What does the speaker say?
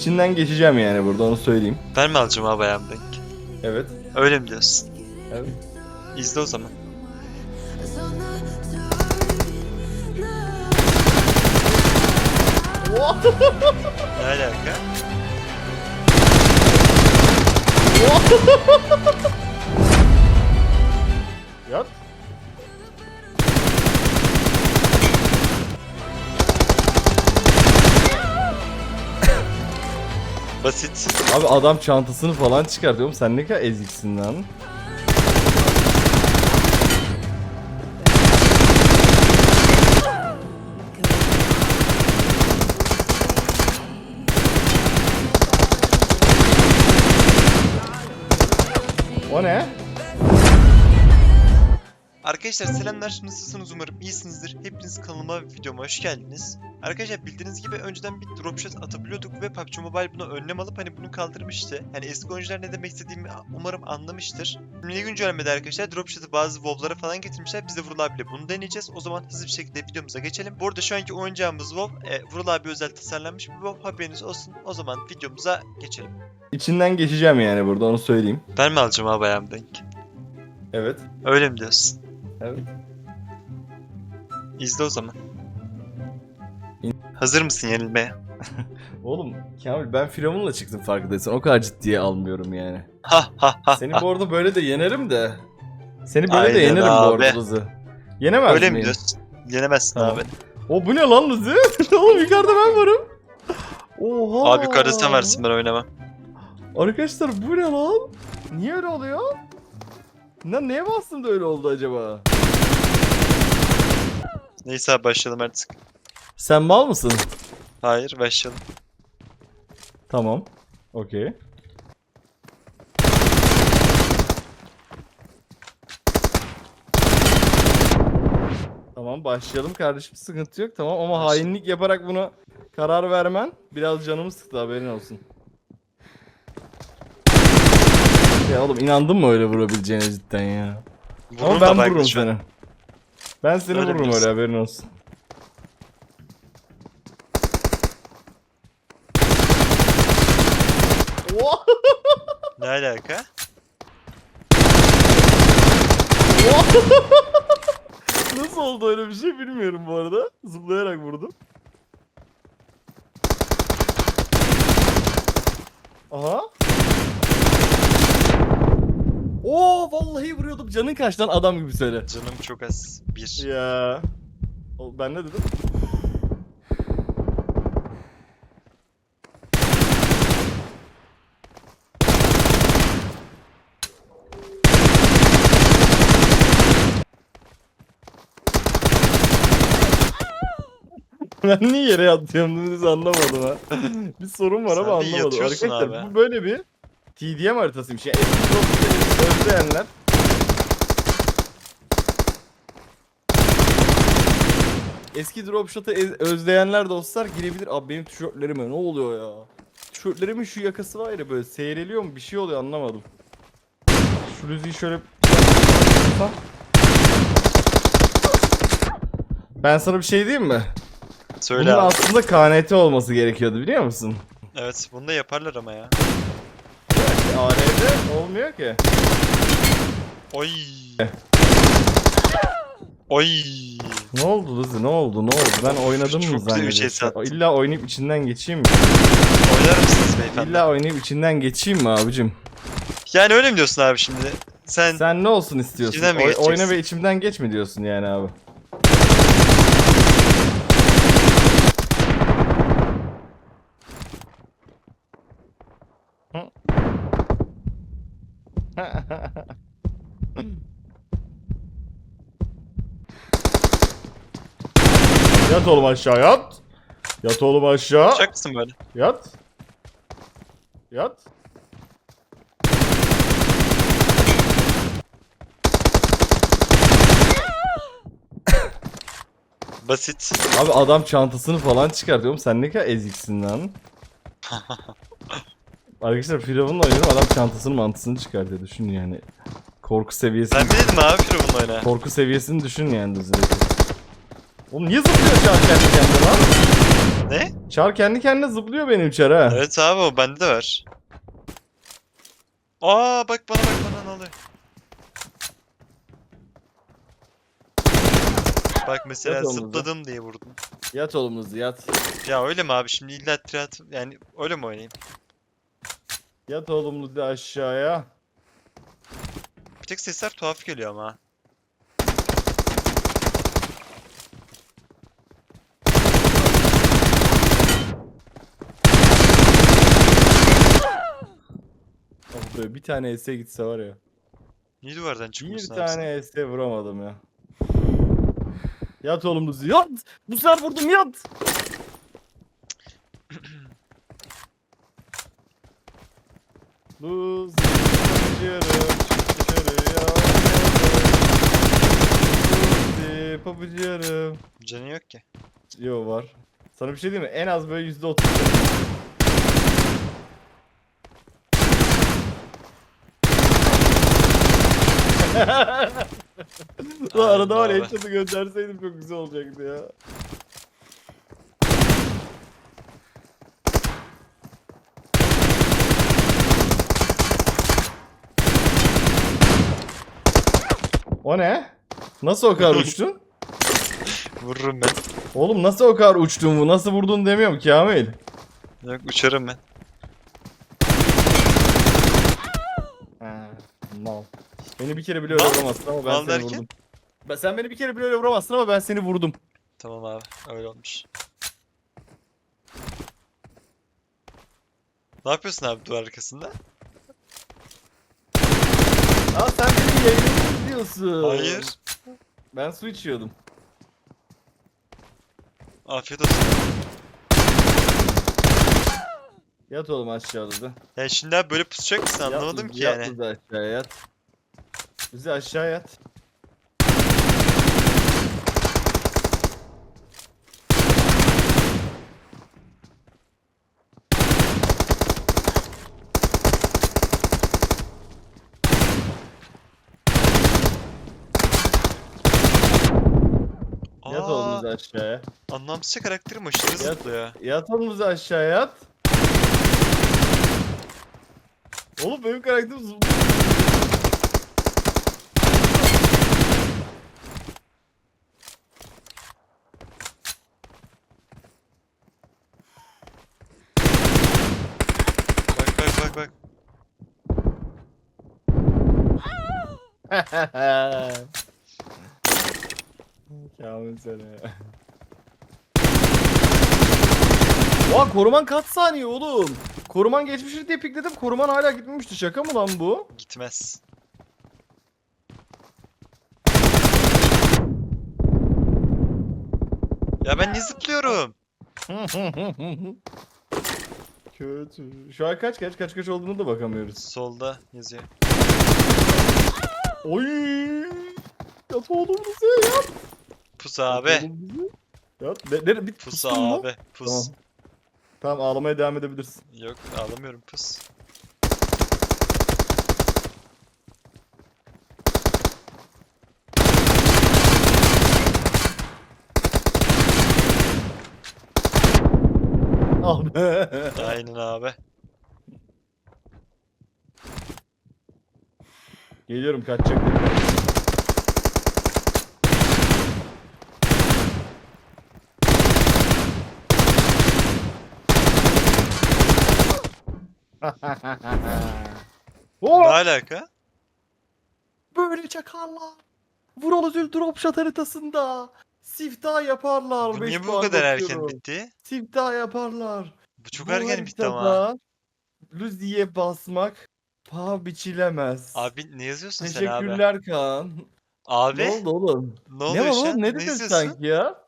içinden geçeceğim yani burada onu söyleyeyim. Ben mi alacağım abi ayağım denk? Evet. Öyle mi diyorsun? Evet. İzle o zaman. Ne alaka? Basit. Abi adam çantasını falan çıkartıyorum. Sen ne kadar eziksin lan. O ne? Arkadaşlar selamlar nasılsınız umarım iyisinizdir. Hepiniz kanalıma ve videoma hoş geldiniz. Arkadaşlar bildiğiniz gibi önceden bir dropshot atabiliyorduk ve PUBG Mobile buna önlem alıp hani bunu kaldırmıştı. Hani eski oyuncular ne demek istediğimi umarım anlamıştır. Şimdi güncellemede arkadaşlar dropshot'ı bazı WoW'lara falan getirmişler. Biz de Vural abiyle bunu deneyeceğiz. O zaman hızlı bir şekilde videomuza geçelim. Bu arada şu anki oyuncağımız WoW. E, Vural abi özel tasarlanmış bir WoW haberiniz olsun. O zaman videomuza geçelim. İçinden geçeceğim yani burada onu söyleyeyim. Ben mi alacağım abi ayağım denk? Evet. Öyle mi diyorsun? Evet. İzle o zaman. Hazır mısın yenilmeye? Oğlum Kamil ben Firavun'la çıktım farkındaysan. O kadar ciddiye almıyorum yani. Ha ha ha. Seni bu arada böyle de yenerim de. Seni böyle de Aynen yenerim bu abi. arada Luzi. Yenemez Öyle mi miyim? diyorsun? Yenemezsin Tamam. abi. O bu ne lan Luzi? Oğlum yukarıda ben varım. Oha. Abi yukarıda sen varsın ben oynamam. Arkadaşlar bu ne lan? Niye öyle oluyor? Lan neye bastım da öyle oldu acaba? Neyse abi başlayalım artık. Sen mal mısın? Hayır başlayalım. Tamam. Okey. Tamam başlayalım kardeşim sıkıntı yok tamam ama Başla. hainlik yaparak bunu karar vermen biraz canımı sıktı haberin olsun. Ya oğlum inandın mı öyle vurabileceğine cidden ya? Ama da ben belki vururum şu an. seni. Ben seni Öyle vururum bilirsin. öyle haberin olsun. Ne alaka? Nasıl oldu öyle bir şey bilmiyorum bu arada. Zıplayarak vurdum. Aha. Oo vallahi vuruyordum. Canın kaç lan adam gibi söyle. Canım çok az. Bir. Ya. O- Ben ne dedim? ben niye yere yatıyorum dediniz anlamadım ha. bir sorun var Sen ama de anlamadım. yatıyorsun Arkadaşlar abi. bu böyle bir TDM haritasıymış. Yani eski profilleri özleyenler Eski dropshot'ı ez- özleyenler dostlar girebilir. Abi benim tişörtlerime ne oluyor ya? Tişörtlerimin şu yakası var ya böyle seyreliyor mu bir şey oluyor anlamadım. Şu rüzgâyı şöyle... Ben sana bir şey diyeyim mi? Söyle Bunun abi. aslında KNT olması gerekiyordu biliyor musun? Evet bunu da yaparlar ama ya. ARD olmuyor ki. Oy. Oy. Ne oldu Luzi ne oldu ne oldu ben oynadım Çok mı güzel bir şey zannediyorsun? sattın. İlla oynayıp içinden geçeyim mi? Oynar mısınız beyefendi? İlla oynayıp içinden geçeyim mi abicim? Yani öyle mi diyorsun abi şimdi? Sen, Sen ne olsun istiyorsun? İçinden mi Oy- geçeceksin? oyna ve içimden geç mi diyorsun yani abi? yat oğlum aşağı yat. Yat oğlum aşağı. yapacak mısın böyle? Yat. Yat. Basit. Abi adam çantasını falan çıkartıyorum. Sen ne kadar eziksin lan. Arkadaşlar Firavun'la oynuyorum. Adam çantasını mantısını çıkartıyor. Düşün yani. Korku seviyesini... Ben mi dedim abi Firavun'la oyna? Korku seviyesini düşün yani düzündeki. Oğlum niye zıplıyor an kendi kendine lan? Ne? Çar kendi kendine zıplıyor benim çar ha. Evet abi o bende de var. Aa bak bana bak bana ne oluyor. Bak mesela Yat zıpladım diye vurdum. Yat oğlum yat. Ya öyle mi abi şimdi illa tirat yani öyle mi oynayayım? Yat oğlum aşağıya. Bir tek sesler tuhaf geliyor ama. Oh be bir tane ES gitse var ya. Niye duvardan Bir çıkmışsın abi sen? tane ES vuramadım ya. Yat oğlum Luzi yat. Bu sefer vurdum yat. Luzi pabucuyorum çık dışarıya. Luzi pabucuyorum. Canı yok ki. Yo var. Sana bir şey diyeyim mi? En az böyle yüzde otuz. Lan arada var Aynen abi. headshot'ı gönderseydim çok güzel olacaktı ya. O ne? Nasıl o kadar uçtun? Vururum ben. Oğlum nasıl o kadar uçtun bu? Nasıl vurdun demiyorum Kamil. Yok uçarım ben. Ha, mal. Beni bir kere bile öyle Mal- vuramazsın ama ben mal seni derken? vurdum. Ben, sen beni bir kere bile öyle vuramazsın ama ben seni vurdum. Tamam abi öyle olmuş. Ne yapıyorsun abi duvar arkasında? Aa sen benim yayınımı izliyorsun. Hayır. Ben su içiyordum. Afiyet olsun. Yat oğlum aşağıda da. Ya şimdi abi böyle pusacak mısın Yat anlamadım Luzi, ki yat yani. Luzi aşağıya yat. Luzi aşağı yat. Yat Aa, aşağıya. anlamsızca karakterim aşırı Yat. zıplıyor. Yat Luzi aşağıya yat. Oğlum benim karakterim zıplıyor. Bak bak bak bak. Kamil seni ya. Oha koruman kaç saniye oğlum? Koruman geçmiştir diye pikledim. Koruman hala gitmemişti. Şaka mı lan bu? Gitmez. Ya ben niye zıplıyorum? Kötü. Şu an kaç kaç kaç kaç olduğunu da bakamıyoruz. Solda yazıyor. Oy! Yat oğlum bize yat. Pus abi. Yat. Ne, ne, bir Pus pustun mu? abi. Pus. Tamam. Tamam ağlamaya devam edebilirsin. Yok ağlamıyorum pus. Ah be. Aynen abi. Geliyorum kaçacak. Ne alaka? böyle çakarlar. Vural Özül drop shot haritasında. Siftah yaparlar. Bu beş niye bu puan kadar erken bakıyorum. bitti? Siftah yaparlar. Bu çok Bu erken bitti ama. haritada Luzi'ye basmak paha biçilemez. Abi ne yazıyorsun sen abi? Teşekkürler Kaan. Abi Ne oldu oğlum? ne Ne oluyor var şu an? oğlum? Ne dedin yazıyorsun? sanki ya?